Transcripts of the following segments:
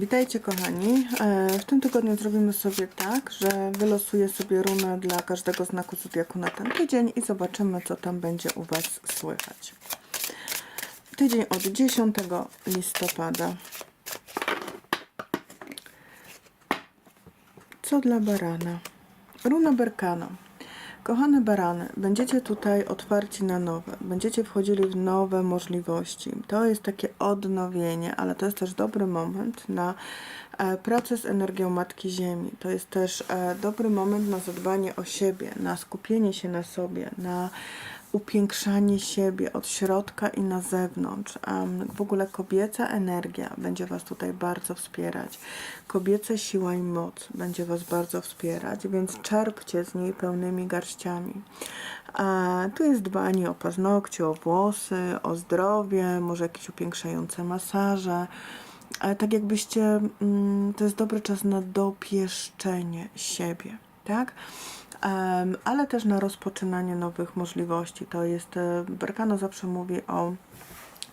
Witajcie kochani. E, W tym tygodniu zrobimy sobie tak, że wylosuję sobie runę dla każdego znaku zodiaku na ten tydzień i zobaczymy co tam będzie u Was słychać. Tydzień od 10 listopada. Co dla barana? Runa Berkana. Kochane barany, będziecie tutaj otwarci na nowe, będziecie wchodzili w nowe możliwości. To jest takie odnowienie, ale to jest też dobry moment na e, pracę z energią Matki Ziemi. To jest też e, dobry moment na zadbanie o siebie, na skupienie się na sobie, na upiększanie siebie od środka i na zewnątrz. W ogóle kobieca energia będzie Was tutaj bardzo wspierać. Kobieca siła i moc będzie Was bardzo wspierać, więc czerpcie z niej pełnymi garściami. A tu jest dbanie o paznokcie, o włosy, o zdrowie, może jakieś upiększające masaże. Ale tak jakbyście, mm, to jest dobry czas na dopieszczenie siebie, tak? Ale też na rozpoczynanie nowych możliwości. To jest, e, Berkano zawsze mówi o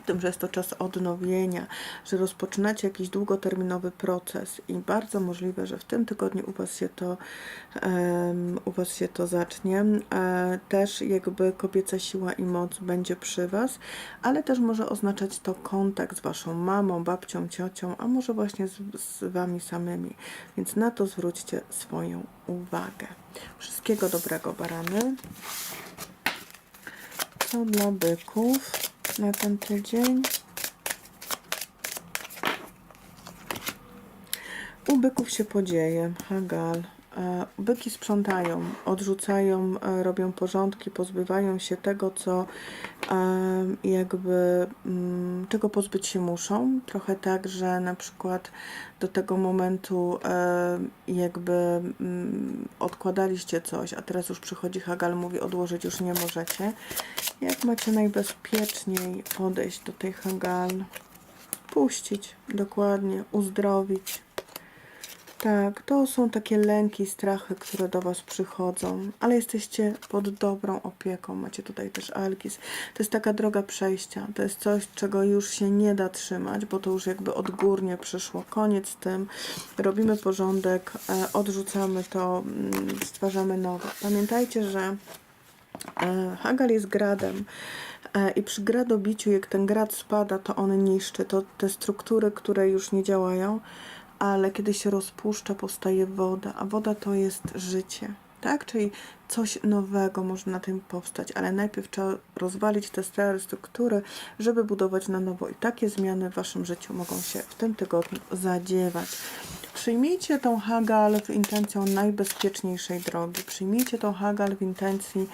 tym, że jest to czas odnowienia, że rozpoczynacie jakiś długoterminowy proces i bardzo możliwe, że w tym tygodniu u Was się to, em, u was się to zacznie. E, też jakby kobieca siła i moc będzie przy Was, ale też może oznaczać to kontakt z Waszą mamą, babcią, ciocią, a może właśnie z, z Wami samymi. Więc na to zwróćcie swoją uwagę. Wszystkiego dobrego, barany. Co dla byków na ten tydzień? U byków się podzieje, Hagal. E, Byki sprzątają, odrzucają, e, robią porządki, pozbywają się tego, co jakby, mm, czego pozbyć się muszą. Trochę tak, że na przykład do tego momentu jakby mm, odkładaliście coś, a teraz już przychodzi Hagal, mówi odłożyć już nie możecie. Jak macie najbezpieczniej podejść do tej Hagal? Puścić, dokładnie, uzdrowić. Tak, to są takie lęki, strachy, które do Was przychodzą, ale jesteście pod dobrą opieką. Macie tutaj też Alkis. To jest taka droga przejścia. To jest coś, czego już się nie da trzymać, bo to już jakby odgórnie przyszło. Koniec z tym. Robimy porządek, e, odrzucamy to, mm, stwarzamy nowe. Pamiętajcie, że E, Hagal jest gradem e, i przy gradobiciu, jak ten grad spada, to on niszczy. To te struktury, które już nie działają, ale kiedy się rozpuszcza, powstaje woda, a woda to jest życie. Tak? Czyli coś nowego może na tym powstać, ale najpierw trzeba rozwalić te stare struktury, żeby budować na nowo. I takie zmiany w Waszym życiu mogą się w tym tygodniu zadziewać. Przyjmijcie tą Hagal w intencją najbezpieczniejszej drogi. Przyjmijcie tą Hagal w intencji,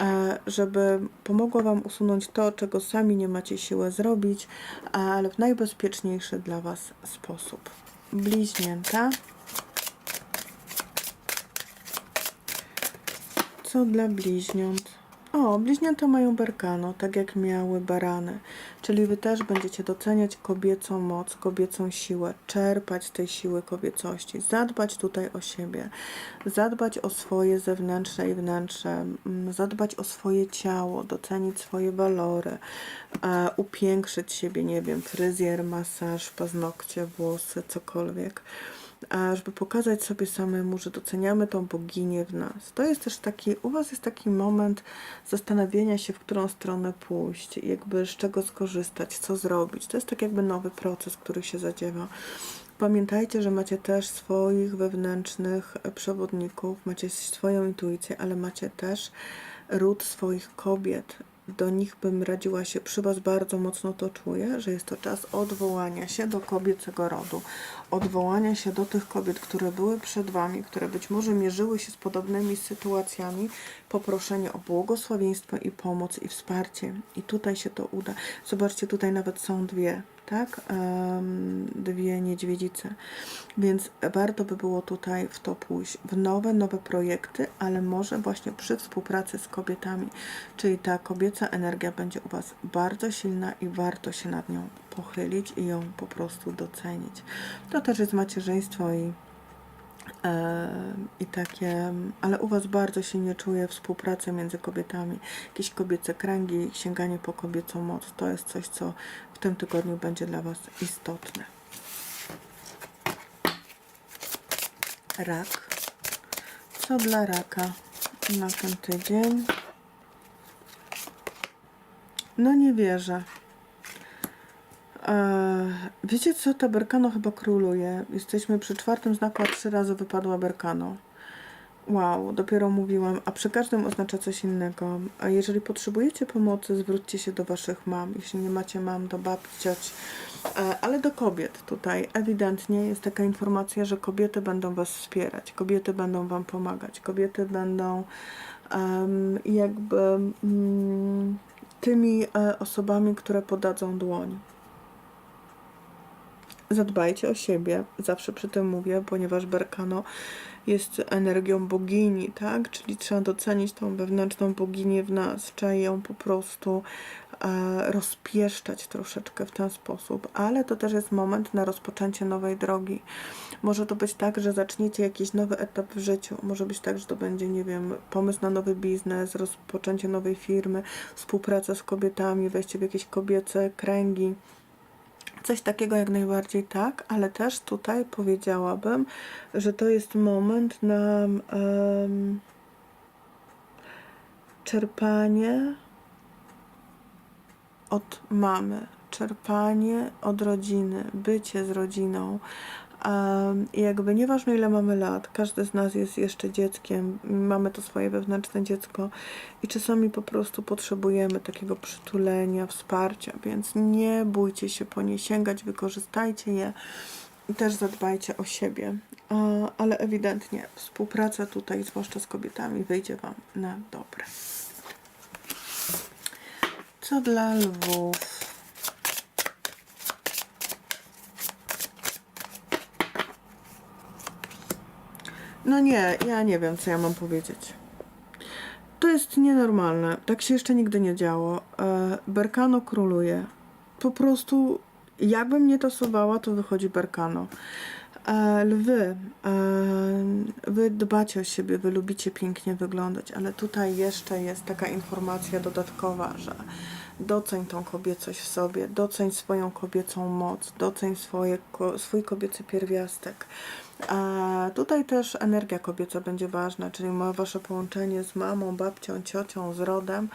e, żeby pomogła Wam usunąć to, czego sami nie macie siły zrobić, ale w najbezpieczniejszy dla Was sposób. Bliźnięta. Co dla bliźniąt? O, bliźnięta mają berkano, tak jak miały barany. Czyli wy też będziecie doceniać kobiecą moc, kobiecą siłę, czerpać tej siły kobiecości, zadbać tutaj o siebie, zadbać o swoje zewnętrzne i wnętrze, mm, zadbać o swoje ciało, docenić swoje walory, e, upiększyć siebie, nie wiem, fryzjer, masaż, paznokcie, włosy, cokolwiek żeby pokazać sobie samemu, że doceniamy tą boginię w nas. To jest też taki, u Was jest taki moment zastanawiania się, w którą stronę pójść, jakby z czego skorzystać, co zrobić. To jest tak jakby nowy proces, który się zadziewa. Pamiętajcie, że macie też swoich wewnętrznych przewodników, macie swoją intuicję, ale macie też ród swoich kobiet, do nich bym radziła się, przy Was bardzo mocno to czuję, że jest to czas odwołania się do kobiecego rodu, odwołania się do tych kobiet, które były przed Wami, które być może mierzyły się z podobnymi sytuacjami, poproszenie o błogosławieństwo i pomoc i wsparcie. I tutaj się to uda. Zobaczcie, tutaj nawet są dwie, tak? Dwie niedźwiedzice. Więc warto by było tutaj w to pójść, w nowe, nowe projekty, ale może właśnie przy współpracy z kobietami. Czyli ta kobieca energia będzie u Was bardzo silna i warto się nad nią pochylić i ją po prostu docenić. To też jest macierzyństwo i i takie, ale u Was bardzo się nie czuję współpracy między kobietami. Jakieś kobiece kręgi, sięganie po kobiecą moc, to jest coś, co w tym tygodniu będzie dla Was istotne. rak. Co dla raka na ten tydzień? No nie wierzę. Eee, wiecie co, ta Berkano chyba króluje. Jesteśmy przy czwartym znaku, a trzy razy wypadła Berkano. Wow, dopiero mówiłam, a przy każdym oznacza coś innego. A jeżeli potrzebujecie pomocy, zwróćcie się do waszych mam. Jeśli nie macie mam, do babci, E, ale do kobiet tutaj ewidentnie jest taka informacja, że kobiety będą was wspierać, kobiety będą wam pomagać, kobiety będą em, jakby mm, tymi e, osobami, które podadzą dłoń. Zadbajcie o siebie, zawsze przy tym mówię, ponieważ Berkano jest energią bogini, tak? Czyli trzeba docenić tą wewnętrzną boginię w nas, trzeba ją po prostu e, rozpieszczać troszeczkę w ten sposób, ale to też jest moment na rozpoczęcie nowej drogi. Może to być tak, że zaczniecie jakiś nowy etap w życiu, może być tak, że to będzie, nie wiem, pomysł na nowy biznes, rozpoczęcie nowej firmy, współpraca z kobietami, wejście w jakieś kobiece kręgi. Coś takiego jak najbardziej tak, ale też tutaj powiedziałabym, że to jest moment na em, czerpanie od mamy, czerpanie od rodziny, bycie z rodziną. I jakby nieważne ile mamy lat, każdy z nas jest jeszcze dzieckiem, mamy to swoje wewnętrzne dziecko i czasami po prostu potrzebujemy takiego przytulenia, wsparcia, więc nie bójcie się po nie sięgać, wykorzystajcie je i też zadbajcie o siebie. Ale ewidentnie współpraca tutaj, zwłaszcza z kobietami, wyjdzie Wam na dobre. Co dla lwów? No nie, ja nie wiem, co ja mam powiedzieć. To jest nienormalne. Tak się jeszcze nigdy nie działo. E, Berkano króluje. Po prostu, jakbym nie tasowała, to wychodzi Berkano. E, lwy, e, wy dbacie o siebie, wy lubicie pięknie wyglądać, ale tutaj jeszcze jest taka informacja dodatkowa, że doceń tą kobiecość w sobie, doceń swoją kobiecą moc, doceń swoje, swój kobiecy pierwiastek. A tutaj też energia kobieca będzie ważna, czyli wasze połączenie z mamą, babcią, ciocią, z rodem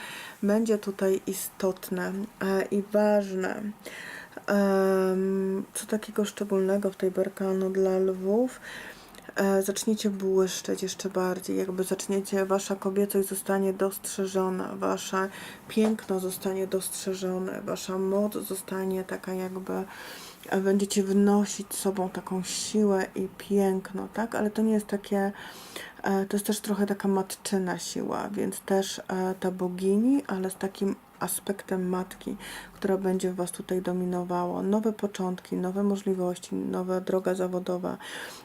będzie tutaj istotne e, i ważne. Co takiego szczególnego w tej Berkanu dla lwów? E, Zaczniecie błyszczeć jeszcze bardziej, jakby zaczniecie, wasza kobiecość zostanie dostrzeżona, wasze piękno zostanie dostrzeżone, wasza moc zostanie taka jakby e, będziecie wnosić sobą taką siłę i piękno, tak? Ale to nie jest takie, e, to jest też trochę taka matczyna siła, więc też ta bogini, ale z takim aspektem matki, która będzie w Was tutaj dominowała. Nowe początki, nowe możliwości, nowa droga zawodowa,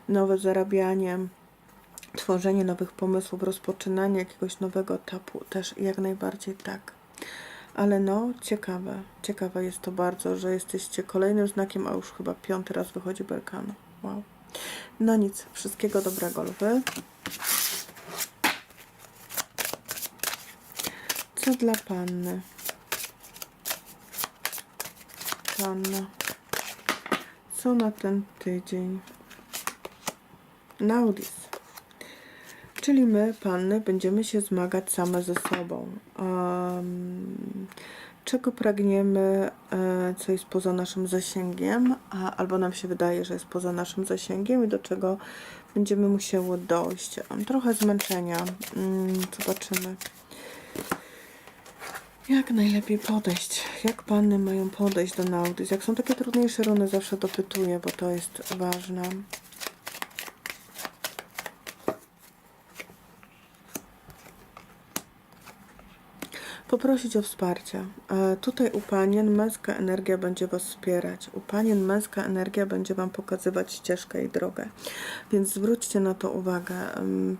nowe zarabianie, tworzenie nowych pomysłów, rozpoczynanie jakiegoś nowego etapu, też jak najbardziej tak. Ale no, ciekawe, ciekawe jest to bardzo, że jesteście kolejnym znakiem, a już chyba piąty raz wychodzi Berkano. Wow. No nic, wszystkiego dobrego, lwy. Co dla panny? Panna. Co na ten tydzień? Naudis. Czyli my, panny, będziemy się zmagać same ze sobą. Um, czego pragniemy, e, co jest poza naszym zasięgiem, a, albo nam się wydaje, że jest poza naszym zasięgiem i do czego będziemy musiały dojść. Trochę zmęczenia. Mm, zobaczymy. Jak najlepiej podejść? Jak panny mają podejść do Naudys? Jak są takie trudniejsze runy, zawsze dopytuję, bo to jest ważne. Poprosić o wsparcie. E, Tutaj u panien męska energia będzie Was wspierać. U panien męska energia będzie Wam pokazywać ścieżkę i drogę. Więc zwróćcie na to uwagę.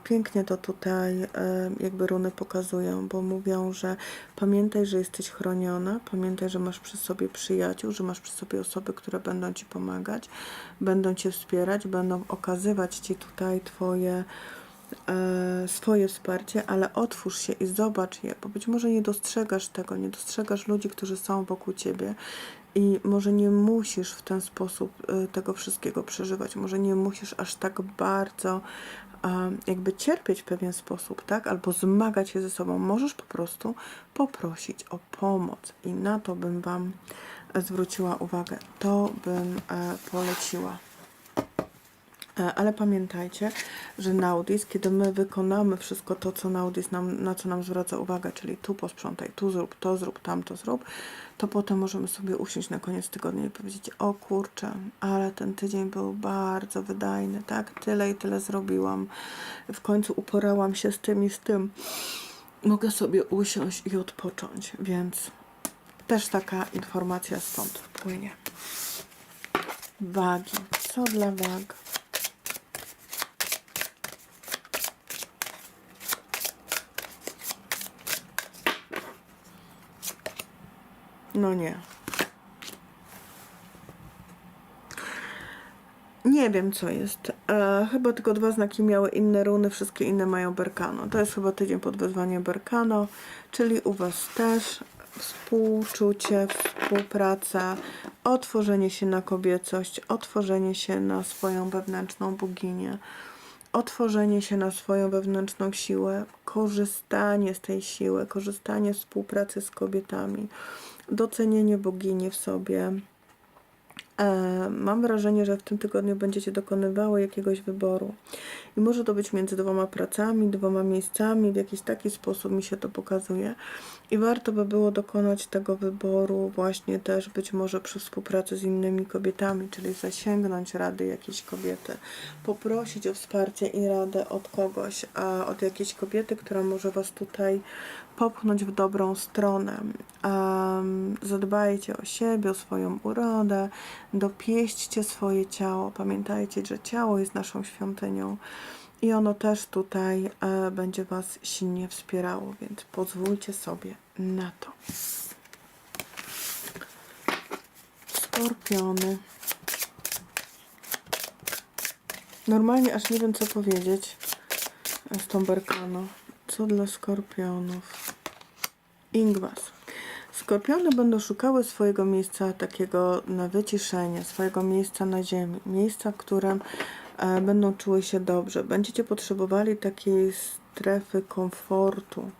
Pięknie to tutaj em, jakby runy pokazują, bo mówią, że pamiętaj, że jesteś chroniona, pamiętaj, że masz przy sobie przyjaciół, że masz przy sobie osoby, które będą Ci pomagać, będą Cię wspierać, będą okazywać Ci tutaj Twoje e, swoje wsparcie, ale otwórz się i zobacz je, bo być może nie dostrzegasz tego, nie dostrzegasz ludzi, którzy są wokół ciebie I może nie musisz w ten sposób y, tego wszystkiego przeżywać, może nie musisz aż tak bardzo em, jakby cierpieć w pewien sposób, tak? Albo zmagać się ze sobą. Możesz po prostu poprosić o pomoc i na to bym Wam e, zwróciła uwagę. To bym e, poleciła. E, Ale pamiętajcie, że Naudis, kiedy my wykonamy wszystko to, co Naudis nam, na co nam zwraca uwagę, czyli tu posprzątaj, tu zrób, to zrób, tamto zrób, to potem możemy sobie usiąść na koniec tygodnia i powiedzieć, o kurczę, ale ten tydzień był bardzo wydajny, tak? Tyle i tyle zrobiłam. W końcu uporałam się z tym i z tym. Mogę sobie usiąść i odpocząć, więc też taka informacja stąd płynie. Wagi. Co dla wag? No nie. Nie wiem, co jest. E, chyba tylko dwa znaki miały inne runy, wszystkie inne mają Berkano. To jest chyba tydzień pod wezwaniem Berkano, czyli u Was też współczucie, współpraca, otworzenie się na kobiecość, otworzenie się na swoją wewnętrzną boginię, otworzenie się na swoją wewnętrzną siłę, korzystanie z tej siły, korzystanie z współpracy z kobietami, docenienie bogini w sobie. E, Mam wrażenie, że w tym tygodniu będziecie dokonywały jakiegoś wyboru. I może to być między dwoma pracami, dwoma miejscami, w jakiś taki sposób mi się to pokazuje. I warto by było dokonać tego wyboru właśnie też być może przy współpracy z innymi kobietami, czyli zasięgnąć rady jakiejś kobiety, poprosić o wsparcie i radę od kogoś, a od jakiejś kobiety, która może Was tutaj popchnąć w dobrą stronę. Zadbajcie o siebie, o swoją urodę, dopieśćcie swoje ciało. Pamiętajcie, że ciało jest naszą świątynią i ono też tutaj e, będzie Was silnie wspierało, więc pozwólcie sobie na to. Skorpiony. Normalnie aż nie wiem, co powiedzieć z tą Berkano. Co dla skorpionów? Ingwas. Skorpiony będą szukały swojego miejsca takiego na wyciszenie, swojego miejsca na ziemi, miejsca, w którym e, będą czuły się dobrze. Będziecie potrzebowali takiej strefy komfortu.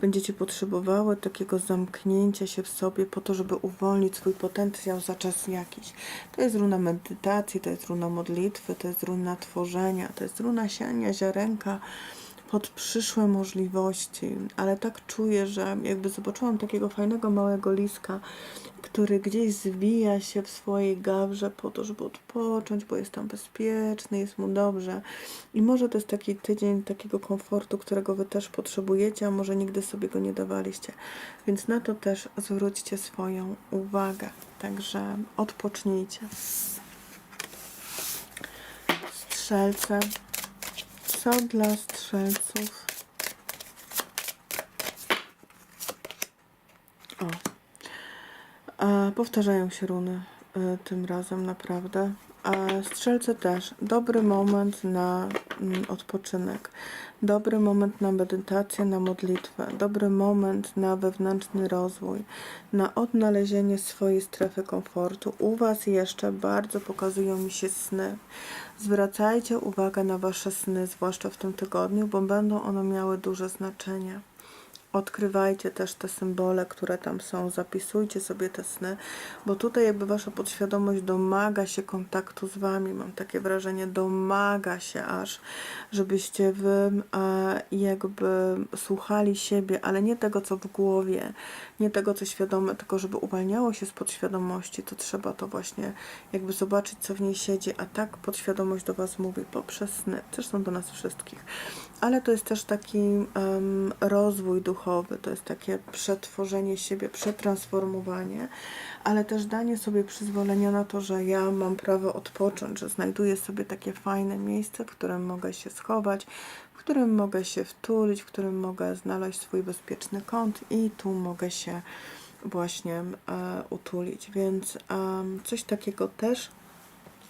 Będziecie potrzebowały takiego zamknięcia się w sobie po to, żeby uwolnić swój potencjał za czas jakiś. To jest runa medytacji, to jest runa modlitwy, to jest runa tworzenia, to jest runa siania ziarenka pod przyszłe możliwości, ale tak czuję, że jakby zobaczyłam takiego fajnego małego liska, który gdzieś zwija się w swojej gawrze po to, żeby odpocząć, bo jest tam bezpieczny, jest mu dobrze. I może to jest taki tydzień takiego komfortu, którego Wy też potrzebujecie, a może nigdy sobie go nie dawaliście. Więc na to też zwróćcie swoją uwagę. Także odpocznijcie. Strzelce. Co dla strzelców? O. A, powtarzają się runy y, tym razem naprawdę. A strzelce też. Dobry moment na odpoczynek. Dobry moment na medytację, na modlitwę. Dobry moment na wewnętrzny rozwój. Na odnalezienie swojej strefy komfortu. U Was jeszcze bardzo pokazują mi się sny. Zwracajcie uwagę na Wasze sny, zwłaszcza w tym tygodniu, bo będą one miały duże znaczenie. Odkrywajcie też te symbole, które tam są, zapisujcie sobie te sny, bo tutaj jakby wasza podświadomość domaga się kontaktu z wami. Mam takie wrażenie, domaga się aż, żebyście wy e, jakby słuchali siebie, ale nie tego, co w głowie, nie tego, co świadome, tylko żeby uwalniało się z podświadomości, to trzeba to właśnie jakby zobaczyć, co w niej siedzi, a tak podświadomość do was mówi poprzez sny, zresztą do nas wszystkich. Ale to jest też taki em, rozwój duchowy, to jest takie przetworzenie siebie, przetransformowanie, ale też danie sobie przyzwolenia na to, że ja mam prawo odpocząć, że znajduję sobie takie fajne miejsce, w którym mogę się schować, w którym mogę się wtulić, w którym mogę znaleźć swój bezpieczny kąt i tu mogę się właśnie e, utulić. Więc em, coś takiego też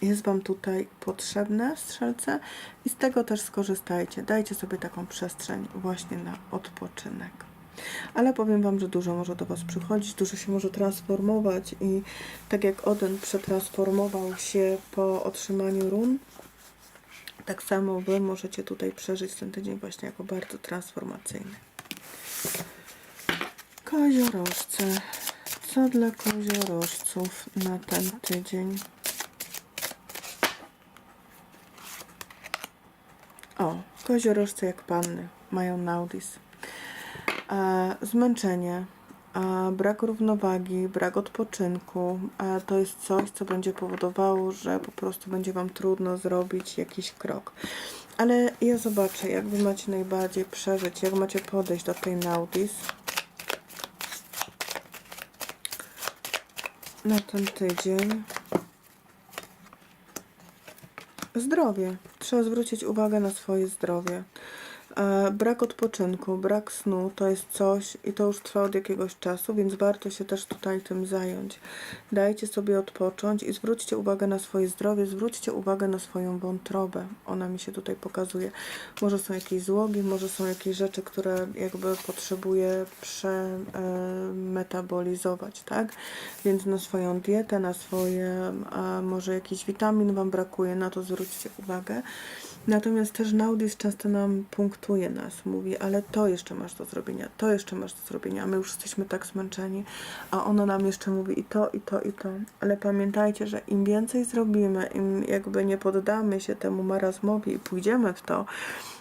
jest Wam tutaj potrzebne, strzelce, i z tego też skorzystajcie. Dajcie sobie taką przestrzeń właśnie na odpoczynek. Ale powiem Wam, że dużo może do Was przychodzić, dużo się może transformować i tak jak Oden przetransformował się po otrzymaniu run, tak samo Wy możecie tutaj przeżyć ten tydzień właśnie jako bardzo transformacyjny. Koziorożce. Co dla koziorożców na ten tydzień? O, koziorożce jak panny mają naudis. E, zmęczenie, e, brak równowagi, brak odpoczynku. E, to jest coś, co będzie powodowało, że po prostu będzie Wam trudno zrobić jakiś krok. Ale ja zobaczę, jak Wy macie najbardziej przeżyć, jak macie podejść do tej naudis. Na ten tydzień. Zdrowie. Trzeba zwrócić uwagę na swoje zdrowie. E, brak odpoczynku, brak snu to jest coś i to już trwa od jakiegoś czasu, więc warto się też tutaj tym zająć. Dajcie sobie odpocząć i zwróćcie uwagę na swoje zdrowie, zwróćcie uwagę na swoją wątrobę. Ona mi się tutaj pokazuje. Może są jakieś złogi, może są jakieś rzeczy, które jakby potrzebuje przemetabolizować, tak? Więc na swoją dietę, na swoje, może jakiś witamin Wam brakuje, na to zwróćcie uwagę. Natomiast też Naudis często nam punktuje nas, mówi, ale to jeszcze masz do zrobienia, to jeszcze masz do zrobienia, a my już jesteśmy tak zmęczeni, a ono nam jeszcze mówi i to, i to, i to. Ale pamiętajcie, że im więcej zrobimy, im jakby nie poddamy się temu marazmowi i pójdziemy w to,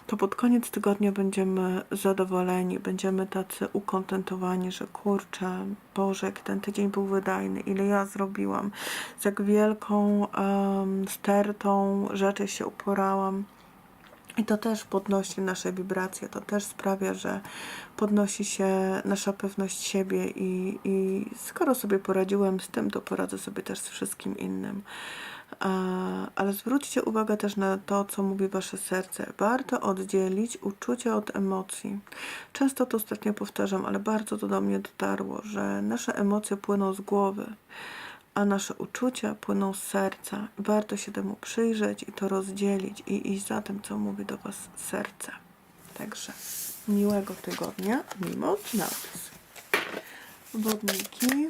to pod koniec tygodnia będziemy zadowoleni, będziemy tacy ukontentowani, że kurczę, Boże, jak ten tydzień był wydajny, ile ja zrobiłam, z jak wielką um, stertą rzeczy się uporałam. I to też podnosi nasze wibracje, to też sprawia, że podnosi się nasza pewność siebie i, i skoro sobie poradziłem z tym, to poradzę sobie też z wszystkim innym. Ale zwróćcie uwagę też na to, co mówi wasze serce. Warto oddzielić uczucia od emocji. Często to ostatnio powtarzam, ale bardzo to do mnie dotarło, że nasze emocje płyną z głowy a nasze uczucia płyną z serca. Warto się temu przyjrzeć i to rozdzielić i iść za tym, co mówi do Was serce. Także miłego tygodnia, mimo napis. Wodniki.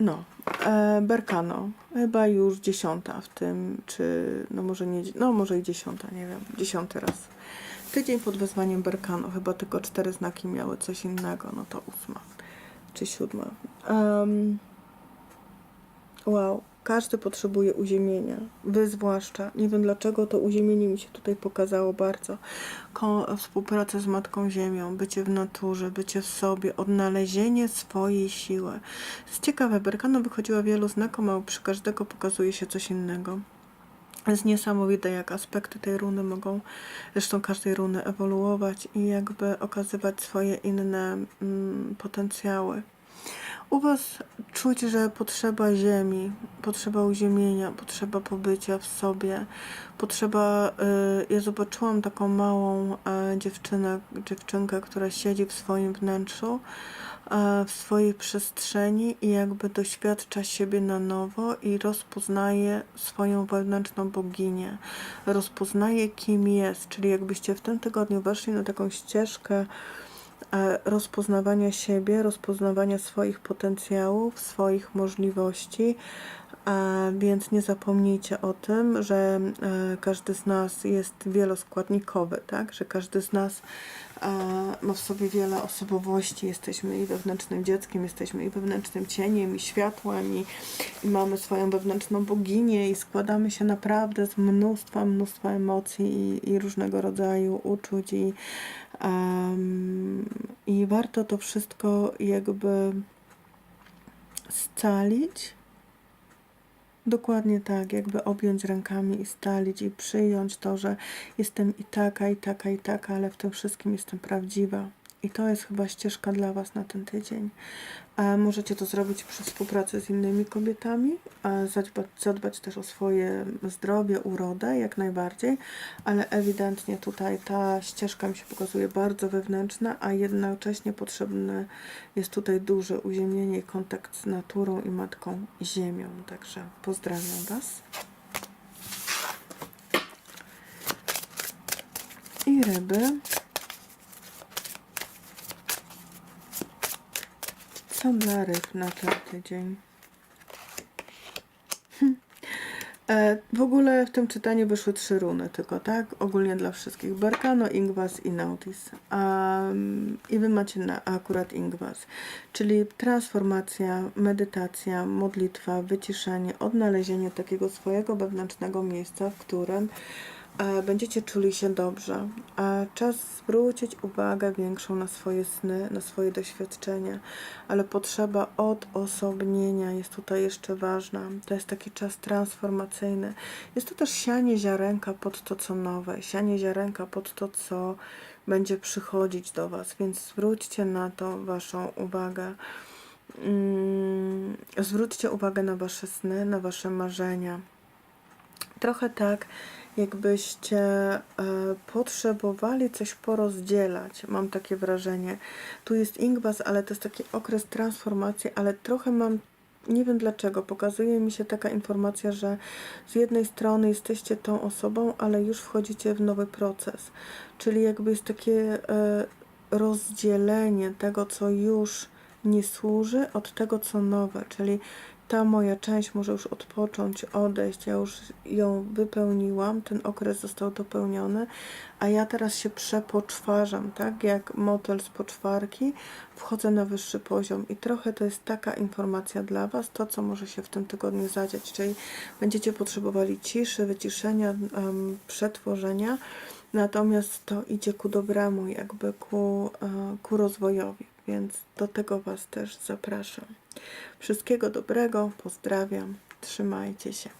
No, e, Berkano, chyba już dziesiąta w tym, czy no może nie, no może i dziesiąta, nie wiem, dziesiąty raz. Tydzień pod wezwaniem Berkano, chyba tylko cztery znaki miały coś innego, no to ósma czy siódma. Um, wow, każdy potrzebuje uziemienia, wy zwłaszcza. Nie wiem dlaczego to uziemienie mi się tutaj pokazało bardzo. Ko współpraca z Matką Ziemią, bycie w naturze, bycie w sobie, odnalezienie swojej siły. Jest ciekawe, Berkano wychodziła wielu znakom, a przy każdego pokazuje się coś innego. Jest niesamowite, jak aspekty tej runy mogą, zresztą każdej runy, ewoluować i jakby okazywać swoje inne mm, potencjały. U Was czuć, że potrzeba ziemi, potrzeba uziemienia, potrzeba pobycia w sobie, potrzeba. Y, ja zobaczyłam taką małą y, dziewczynę, dziewczynkę, która siedzi w swoim wnętrzu, y, w swojej przestrzeni i jakby doświadcza siebie na nowo i rozpoznaje swoją wewnętrzną boginię. Rozpoznaje, kim jest, czyli jakbyście w tym tygodniu weszli na taką ścieżkę e, rozpoznawania siebie, rozpoznawania swoich potencjałów, swoich możliwości. Więc nie zapomnijcie o tym, że e, każdy z nas jest wieloskładnikowy, tak? Że każdy z nas e, ma w sobie wiele osobowości. Jesteśmy i wewnętrznym dzieckiem, jesteśmy i wewnętrznym cieniem, i światłem, i, i mamy swoją wewnętrzną boginię, i składamy się naprawdę z mnóstwa, mnóstwa emocji i, i różnego rodzaju uczuć. I, em, I warto to wszystko jakby scalić. Dokładnie tak, jakby objąć rękami i stalić i przyjąć to, że jestem i taka, i taka, i taka, ale w tym wszystkim jestem prawdziwa. I to jest chyba ścieżka dla Was na ten tydzień. Możecie to zrobić przy współpracy z innymi kobietami, zadbać, zadbać też o swoje zdrowie, urodę, jak najbardziej, ale ewidentnie tutaj ta ścieżka mi się pokazuje bardzo wewnętrzna, a jednocześnie potrzebne jest tutaj duże uziemienie i kontakt z naturą i Matką Ziemią. Także pozdrawiam Was. I ryby. Co dla ryb na ten tydzień? Hm. E, w ogóle w tym czytaniu wyszły trzy runy tylko, tak? Ogólnie dla wszystkich. Barkano, Ingwas i Nautis. Um, I wy macie na, akurat Ingwas. Czyli transformacja, medytacja, modlitwa, wyciszenie, odnalezienie takiego swojego wewnętrznego miejsca, w którym będziecie czuli się dobrze. A czas zwrócić uwagę większą na swoje sny, na swoje doświadczenia, ale potrzeba odosobnienia jest tutaj jeszcze ważna. To jest taki czas transformacyjny. Jest to też sianie ziarenka pod to, co nowe, sianie ziarenka pod to, co będzie przychodzić do Was, więc zwróćcie na to Waszą uwagę. Mm, zwróćcie uwagę na Wasze sny, na Wasze marzenia trochę tak, jakbyście e, potrzebowali coś porozdzielać. Mam takie wrażenie. Tu jest Ingwas, ale to jest taki okres transformacji, ale trochę mam. Nie wiem dlaczego, pokazuje mi się taka informacja, że z jednej strony jesteście tą osobą, ale już wchodzicie w nowy proces. Czyli jakby jest takie e, rozdzielenie tego, co już nie służy, od tego, co nowe. Czyli ta moja część może już odpocząć, odejść, ja już ją wypełniłam, ten okres został dopełniony, a ja teraz się przepoczwarzam, tak? Jak motel z poczwarki, wchodzę na wyższy poziom i trochę to jest taka informacja dla Was, to co może się w tym tygodniu zadziać, czyli będziecie potrzebowali ciszy, wyciszenia, um, przetworzenia, natomiast to idzie ku dobremu, jakby ku, e, ku rozwojowi, więc do tego Was też zapraszam. Wszystkiego dobrego, pozdrawiam, trzymajcie się.